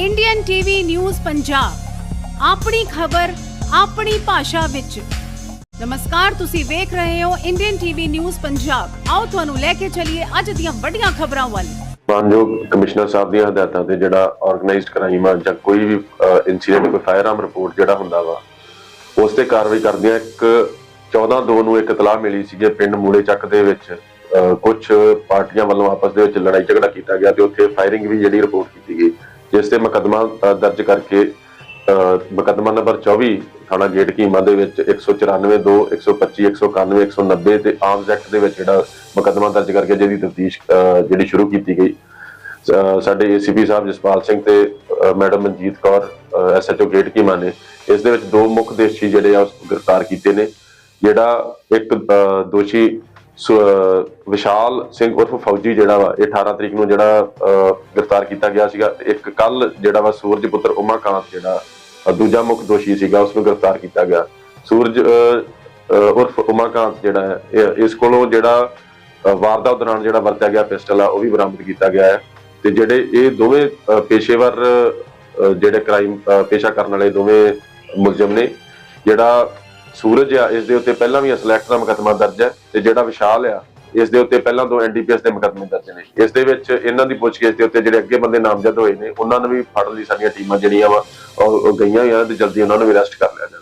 Indian TV news Punjab ਆਪਣੀ ਖਬਰ, ਆਪਣੀ ਭਾਸ਼ਾ ਵਿੱਚ। ਨਮਸਕਾਰ, ਤੁਸੀਂ ਵੇਖ ਰਹੇ ਹੋ ਇੰਡੀਅਨ ਟੀਵੀ ਨਿਊਜ਼ ਪੰਜਾਬ ਆਓ ਤੁਹਾਨੂੰ ਲੈ ਕੇ ਚੱਲੀਏ ਅੱਜ ਦੀਆਂ ਵੱਡੀਆਂ ਖਬਰਾਂ ਵੱਲ। ਮਾਨਯੋਗ ਕਮਿਸ਼ਨਰ ਸਾਹਿਬ ਦੀਆਂ ਹਦਾਇਤਾਂ ਤੇ ਜਿਹੜਾ ਆਰਗੇਨਾਈਜ਼ਡ ਕ੍ਰਾਈਮ ਆ ਜਾਂ ਕੋਈ ਵੀ ਇਨਸੀਡੈਂਟ ਕੋਈ ਫਾਇਰਆਰਮ ਰਿਪੋਰਟ ਜਿਹੜਾ ਹੁੰਦਾ ਵਾ, ਉਸ ਤੇ ਕਾਰਵਾਈ ਕਰਦਿਆਂ ਇੱਕ 14 ਦੋ ਨੂੰ ਇੱਕ ਇਤਲਾਹ ਮਿਲੀ ਸੀ ਕਿ ਪਿੰਡ ਮੂਲੇ ਚੱਕ ਦੇ ਵਿੱਚ। ਕੁਝ ਪਾਰਟੀਆਂ ਵੱਲੋਂ ਆਪਸ ਦੇ ਵਿੱਚ ਲੜਾਈ ਝਗੜਾ ਕੀਤਾ ਗਿਆ ਤੇ ਉੱਥੇ ਫਾਇਰਿੰਗ ਵੀ ਜਿਹੜੀ ਰਿਪੋਰਟ ਕੀਤੀ ਗਈ। ਜਿਸ ਤੇ ਮੁਕੱਦਮਾ ਅ, ਦਰਜ ਕਰਕੇ ਅ, ਮੁਕੱਦਮਾ ਨੰਬਰ 24 ਥਾਣਾ ਗੇਟ ਕੀਮਾ ਦੇ ਵਿੱਚ 194 2 125 191 190 ਤੇ ਆਰਮਸ ਐਕਟ ਦੇ ਵਿੱਚ ਜਿਹੜਾ ਮੁਕੱਦਮਾ ਦਰਜ ਕਰਕੇ ਜਿਹਦੀ ਤਫਤੀਸ਼ ਜਿਹੜੀ ਸ਼ੁਰੂ ਕੀਤੀ ਗਈ। ਅ, ਸਾਡੇ ਏਸੀਪੀ ਸਾਹਿਬ ਜਸਪਾਲ ਸਿੰਘ ਤੇ madam Manjit Kaur SHO gate keema ਨੇ ਇਸ ਦੇ ਵਿੱਚ ਦੋ ਮੁੱਖ ਦੋਸ਼ੀ ਜਿਹੜੇ ਆ ਉਹ ਗ੍ਰਿਫਤਾਰ ਕੀਤੇ ਨੇ। ਜਿਹੜਾ ਇੱਕ ਦੋਸ਼ੀ ਵਿਸ਼ਾਲ ਸਿੰਘ ਉਰਫ ਫੌਜੀ ਜਿਹੜਾ ਵਾ, ਇਹ 18 ਤਰੀਕ ਨੂੰ ਜਿਹੜਾ ਗ੍ਰਿਫਤਾਰ ਕੀਤਾ ਗਿਆ ਸੀਗਾ। ਇੱਕ ਕੱਲ ਜਿਹੜਾ ਵਾ, ਸੂਰਜ ਪੁੱਤਰ ਉਮਾਕਾਂਤ ਜਿਹੜਾ ਦੂਜਾ ਮੁੱਖ ਦੋਸ਼ੀ ਸੀਗਾ ਉਸ ਨੂੰ ਗ੍ਰਿਫਤਾਰ ਕੀਤਾ ਗਿਆ। ਸੂਰਜ ਉਰਫ ਉਮਾਕਾਂਤ ਜਿਹੜਾ ਹੈ, ਇਹ- ਇਸ ਕੋਲੋਂ ਜਿਹੜਾ ਵਾਰਦਾਤ ਦੌਰਾਨ ਜਿਹੜਾ ਵਰਤਿਆ ਗਿਆ ਪਿਸਟਲ ਆ, ਉਹ ਵੀ ਬਰਾਮਦ ਕੀਤਾ ਗਿਆ ਹੈ। ਤੇ ਜਿਹੜੇ ਇਹ ਦੋਵੇਂ ਪੇਸ਼ੇਵਰ ਜਿਹੜੇ ਕ੍ਰਾਈਮ ਪੇਸ਼ਾ ਕਰਨ ਵਾਲੇ ਦੋਵੇਂ ਮੁਲਜ਼ਮ ਨੇ, ਜਿਹੜਾ ਸੂਰਜ ਆ, ਇਸ ਦੇ ਉੱਤੇ ਪਹਿਲਾਂ ਵੀ ਅਸਲੈਕਟ ਦਾ ਮੁਕੱਦਮਾ ਦਰਜ ਹੈ ਤੇ ਜਿਹੜਾ ਵਿਸ਼ਾਲ ਆ, ਇਸ ਦੇ ਉੱਤੇ ਪਹਿਲਾਂ ਦੋ ਐਨਡੀਪੀਐਸ ਦੇ ਮੁਕੱਦਮੇ ਦਰਜ ਨੇ। ਇਸ ਦੇ ਵਿੱਚ ਇਹਨਾਂ ਦੀ ਪੁੱਛਗਿੱਛ ਦੇ ਉੱਤੇ ਜਿਹੜੇ ਅੱਗੇ ਬੰਦੇ ਨਾਮਜ਼ਦ ਹੋਏ ਨੇ, ਉਹਨਾਂ ਨੂੰ ਵੀ ਫੜਨ ਲਈ ਸਾਡੀਆਂ ਟੀਮਾਂ ਜਿਹੜੀਆਂ ਵਾ, ਉਹ ਉਹ ਗਈਆਂ ਹੋਈਆਂ ਤੇ ਜਲਦੀ ਉਹਨਾਂ ਨੂੰ ਵੀ ਅਰੈਸਟ ਕਰ ਲਿਆ ਜਾਵੇ।